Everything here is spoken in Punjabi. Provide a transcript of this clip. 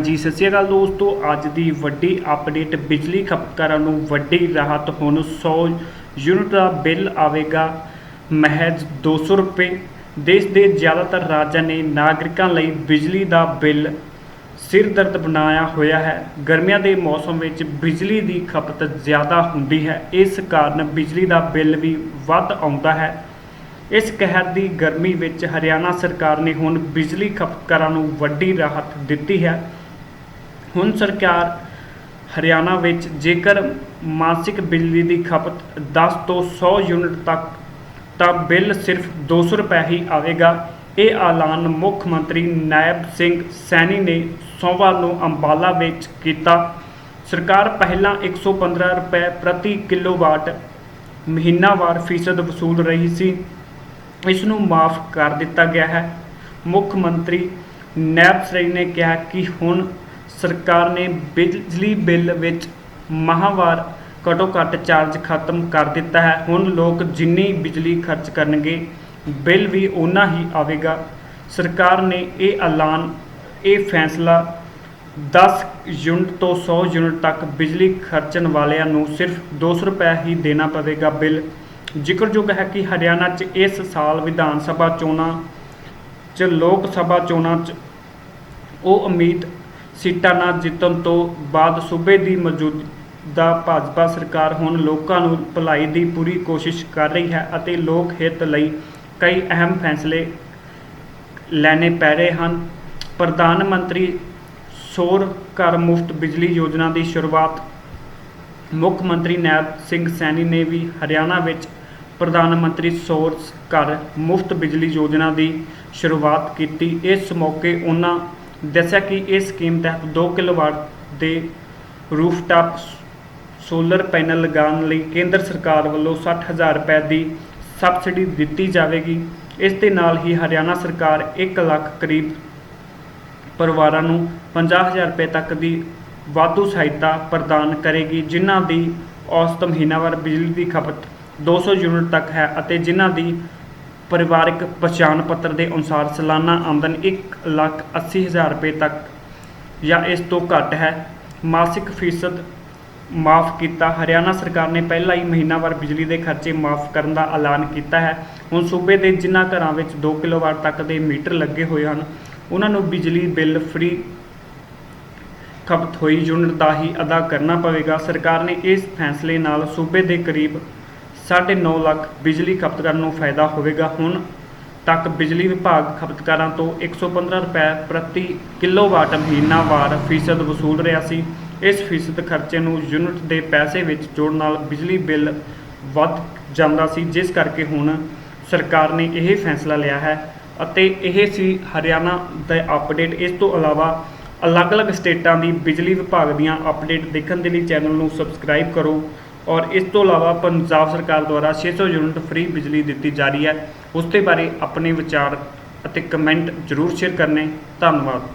ਜੀ, ਸਤਿ ਸ਼੍ਰੀ ਅਕਾਲ ਦੋਸਤੋ। ਅੱਜ ਦੀ ਵੱਡੀ ਅਪਡੇਟ ਬਿਜਲੀ ਖਪਤਕਾਰਾਂ ਨੂੰ ਵੱਡੀ ਰਾਹਤ ਹੁਣ 100 ਯੂਨਿਟ ਦਾ ਬਿੱਲ ਆਵੇਗਾ। ਮਹਿਜ਼ 200 ਰੁਪਏ। ਦੇਸ਼ ਦੇ ਜ਼ਿਆਦਾਤਰ ਰਾਜਾਂ ਨੇ ਨਾਗਰਿਕਾਂ ਲਈ ਬਿਜਲੀ ਦਾ ਬਿੱਲ ਸਿਰ ਦਰਦ ਬਣਾਇਆ ਹੋਇਆ ਹੈ। ਗਰਮੀਆਂ ਦੇ ਮੌਸਮ ਵਿੱਚ ਬਿਜਲੀ ਦੀ ਖਪਤ ਜ਼ਿਆਦਾ ਹੁੰਦੀ ਹੈ। ਇਸ ਕਾਰਨ ਬਿਜਲੀ ਦਾ ਬਿੱਲ ਵੀ ਵੱਧ ਆਉਂਦਾ ਹੈ। ਇਸ ਕਹਿਰ ਦੀ ਗਰਮੀ ਵਿੱਚ ਹਰਿਆਣਾ ਸਰਕਾਰ ਨੇ ਹੁਣ ਬਿਜਲੀ ਖਪਤਕਾਰਾਂ ਨੂੰ ਵੱਡੀ ਰਾਹਤ ਦਿੱਤੀ ਹੈ। ਹੁਣ ਸਰਕਾਰ ਹਰਿਆਣਾ ਵਿੱਚ ਜੇਕਰ ਮਾਸਿਕ ਬਿਜਲੀ ਦੀ ਖਪਤ 10 ਤੋਂ 100 ਯੂਨਿਟ ਤੱਕ, ਤਾਂ ਬਿੱਲ ਸਿਰਫ 200 ਰੁਪਏ ਹੀ ਆਵੇਗਾ। ਇਹ ਐਲਾਨ ਮੁੱਖ ਮੰਤਰੀ ਨਾਇਬ ਸਿੰਘ ਸੈਣੀ ਨੇ ਸੋਮਵਾਰ ਨੂੰ ਅੰਬਾਲਾ ਵਿੱਚ ਕੀਤਾ। ਸਰਕਾਰ ਪਹਿਲਾਂ 115 ਰੁਪਏ ਪ੍ਰਤੀ ਕਿਲੋਵਾਟ ਮਹੀਨਾਵਾਰ ਫੀਸਦ ਵਸੂਲ ਰਹੀ ਸੀ। ਇਸ ਨੂੰ ਮਾਫ ਕਰ ਦਿੱਤਾ ਗਿਆ ਹੈ। ਮੁੱਖ ਮੰਤਰੀ ਨਾਇਬ ਸੈਣੀ ਨੇ ਕਿਹਾ ਕਿ ਹੁਣ ਸਰਕਾਰ ਨੇ ਬਿਜਲੀ ਬਿੱਲ ਵਿੱਚ ਮਾਹਵਾਰ ਘੱਟੋ ਘੱਟ ਚਾਰਜ ਖਤਮ ਕਰ ਦਿੱਤਾ ਹੈ। ਹੁਣ ਲੋਕ ਜਿੰਨੀ ਬਿਜਲੀ ਖਰਚ ਕਰਨਗੇ, ਬਿੱਲ ਵੀ ਉਨਾ ਹੀ ਆਵੇਗਾ। ਸਰਕਾਰ ਨੇ ਇਹ ਐਲਾਨ, ਇਹ ਫੈਸਲਾ 10 ਯੂਨਿਟ ਤੋਂ 100 ਯੂਨਿਟ ਤੱਕ ਬਿਜਲੀ ਖਰਚਣ ਵਾਲਿਆਂ ਨੂੰ ਸਿਰਫ 200 ਰੁਪਏ ਹੀ ਦੇਣਾ ਪਵੇਗਾ ਬਿੱਲ। ਜ਼ਿਕਰਯੋਗ ਹੈ ਕਿ ਹਰਿਆਣਾ 'ਚ ਇਸ ਸਾਲ ਵਿਧਾਨ ਸਭਾ ਚੋਣਾਂ 'ਚ, ਲੋਕ ਸਭਾ ਚੋਣਾਂ 'ਚ ਉਹ ਉਮੀਦ ਸੀਟਾਂ ਨਾ ਜਿੱਤਣ ਤੋਂ ਬਾਅਦ ਸੂਬੇ ਦੀ ਮੌਜੂਦਾ ਭਾਜਪਾ ਸਰਕਾਰ ਹੁਣ ਲੋਕਾਂ ਨੂੰ ਭਲਾਈ ਦੀ ਪੂਰੀ ਕੋਸ਼ਿਸ਼ ਕਰ ਰਹੀ ਹੈ ਅਤੇ ਲੋਕ ਹਿੱਤ ਲਈ ਕਈ ਅਹਿਮ ਫੈਸਲੇ ਲੈਣੇ ਪੈ ਰਹੇ ਹਨ। ਪ੍ਰਧਾਨ ਮੰਤਰੀ ਸੌਰ ਘਰ ਮੁਫਤ ਬਿਜਲੀ ਯੋਜਨਾ ਦੀ ਸ਼ੁਰੂਆਤ ਮੁੱਖ ਮੰਤਰੀ ਨੈਬ ਸਿੰਘ ਸੈਣੀ ਨੇ ਵੀ ਹਰਿਆਣਾ ਵਿੱਚ ਪ੍ਰਧਾਨ ਮੰਤਰੀ ਸੌਰ ਘਰ ਮੁਫਤ ਬਿਜਲੀ ਯੋਜਨਾ ਦੀ ਸ਼ੁਰੂਆਤ ਕੀਤੀ। ਇਸ ਮੌਕੇ ਉਹਨਾਂ ਦੱਸਿਆ ਕਿ ਇਸ ਸਕੀਮ ਤਹਿਤ 2 ਕਿਲੋਵਾਟ ਦੇ ਰੂਫਟਾਪ ਸੋਲਰ ਪੈਨਲ ਲਗਾਉਣ ਲਈ ਕੇਂਦਰ ਸਰਕਾਰ ਵੱਲੋਂ 60000 ਰੁਪਏ ਦੀ ਸਬਸਿਡੀ ਦਿੱਤੀ ਜਾਵੇਗੀ। ਇਸ ਦੇ ਨਾਲ ਹੀ ਹਰਿਆਣਾ ਸਰਕਾਰ 1 ਲੱਖ ਕਰੀਬ ਪਰਿਵਾਰਾਂ ਨੂੰ 50000 ਰੁਪਏ ਤੱਕ ਦੀ ਵਾਧੂ ਸਹਾਇਤਾ ਪ੍ਰਦਾਨ ਕਰੇਗੀ, ਜਿਨ੍ਹਾਂ ਦੀ ਔਸਤ ਮਹੀਨਾਵਾਰ ਬਿਜਲੀ ਦੀ ਖਪਤ 200 ਯੂਨਿਟ ਤੱਕ ਹੈ ਅਤੇ ਜਿਨ੍ਹਾਂ ਦੀ ਪਰਿਵਾਰਕ ਪਛਾਣ ਪੱਤਰ ਦੇ ਅਨੁਸਾਰ ਸਾਲਾਨਾ ਆਮਦਨ 1 ਲੱਖ 80 ਹਜ਼ਾਰ ਰੁਪਏ ਤੱਕ ਜਾਂ ਇਸ ਤੋਂ ਘੱਟ ਹੈ। ਮਾਸਿਕ ਫੀਸਦ ਮਾਫ ਕੀਤਾ। ਹਰਿਆਣਾ ਸਰਕਾਰ ਨੇ ਪਹਿਲਾਂ ਹੀ ਮਹੀਨਾਵਾਰ ਬਿਜਲੀ ਦੇ ਖਰਚੇ ਮਾਫ ਕਰਨ ਦਾ ਐਲਾਨ ਕੀਤਾ ਹੈ। ਹੁਣ ਸੂਬੇ ਦੇ ਜਿਨ੍ਹਾਂ ਘਰਾਂ ਵਿੱਚ 2 ਕਿਲੋਵਾਟ ਤੱਕ ਦੇ ਮੀਟਰ ਲੱਗੇ ਹੋਏ ਹਨ, ਉਹਨਾਂ ਨੂੰ ਬਿਜਲੀ ਬਿੱਲ ਫ੍ਰੀ ਖਪਤ ਹੋਈ। ਯੂਨਿਟ ਦਾ ਹੀ ਅਦਾ ਕਰਨਾ ਪਵੇਗਾ। ਸਰਕਾਰ ਨੇ ਇਸ ਫੈਸਲੇ ਨਾਲ ਸੂਬੇ ਦੇ ਕਰੀਬ 9.5 ਲੱਖ ਬਿਜਲੀ ਖਪਤਕਾਰਾਂ ਨੂੰ ਫਾਇਦਾ ਹੋਵੇਗਾ ਹੁਣ ਤੱਕ ਬਿਜਲੀ ਵਿਭਾਗ ਖਪਤਕਾਰਾਂ ਤੋਂ 115 ਰੁਪਏ ਪ੍ਰਤੀ ਕਿਲੋਵਾਟ ਮਹੀਨਾਵਾਰ ਫੀਸਦ ਵਸੂਲ ਰਿਹਾ ਸੀ। ਇਸ ਫੀਸਦ ਖਰਚੇ ਨੂੰ ਯੂਨਿਟ ਦੇ ਪੈਸੇ ਵਿੱਚ ਜੋੜਨ ਨਾਲ ਬਿਜਲੀ ਬਿੱਲ ਵੱਧ ਜਾਂਦਾ ਸੀ, ਜਿਸ ਕਰਕੇ ਹੁਣ ਸਰਕਾਰ ਨੇ ਇਹ ਫੈਸਲਾ ਲਿਆ ਹੈ ਅਤੇ ਇਹ ਸੀ ਹਰਿਆਣਾ ਦਾ ਅਪਡੇਟ। ਇਸ ਤੋਂ ਇਲਾਵਾ ਅਲੱਗ-ਅਲੱਗ ਸਟੇਟਾਂ ਦੀ ਬਿਜਲੀ ਵਿਭਾਗ ਦੀਆਂ ਅਪਡੇਟ ਦੇਖਣ ਦੇ ਲਈ ਚੈਨਲ ਨੂੰ ਸਬਸਕ੍ਰਾਈਬ ਕਰੋ। ਔਰ ਇਸ ਤੋਂ ਇਲਾਵਾ ਪੰਜਾਬ ਸਰਕਾਰ ਦੁਆਰਾ 600 ਯੂਨਿਟ ਫ੍ਰੀ ਬਿਜਲੀ ਦਿੱਤੀ ਜਾ ਰਹੀ ਹੈ। ਉਸ ਦੇ ਬਾਰੇ ਆਪਣੇ ਵਿਚਾਰ ਅਤੇ ਕਮੈਂਟ ਜ਼ਰੂਰ ਸ਼ੇਅਰ ਕਰਨੇ। ਧੰਨਵਾਦ।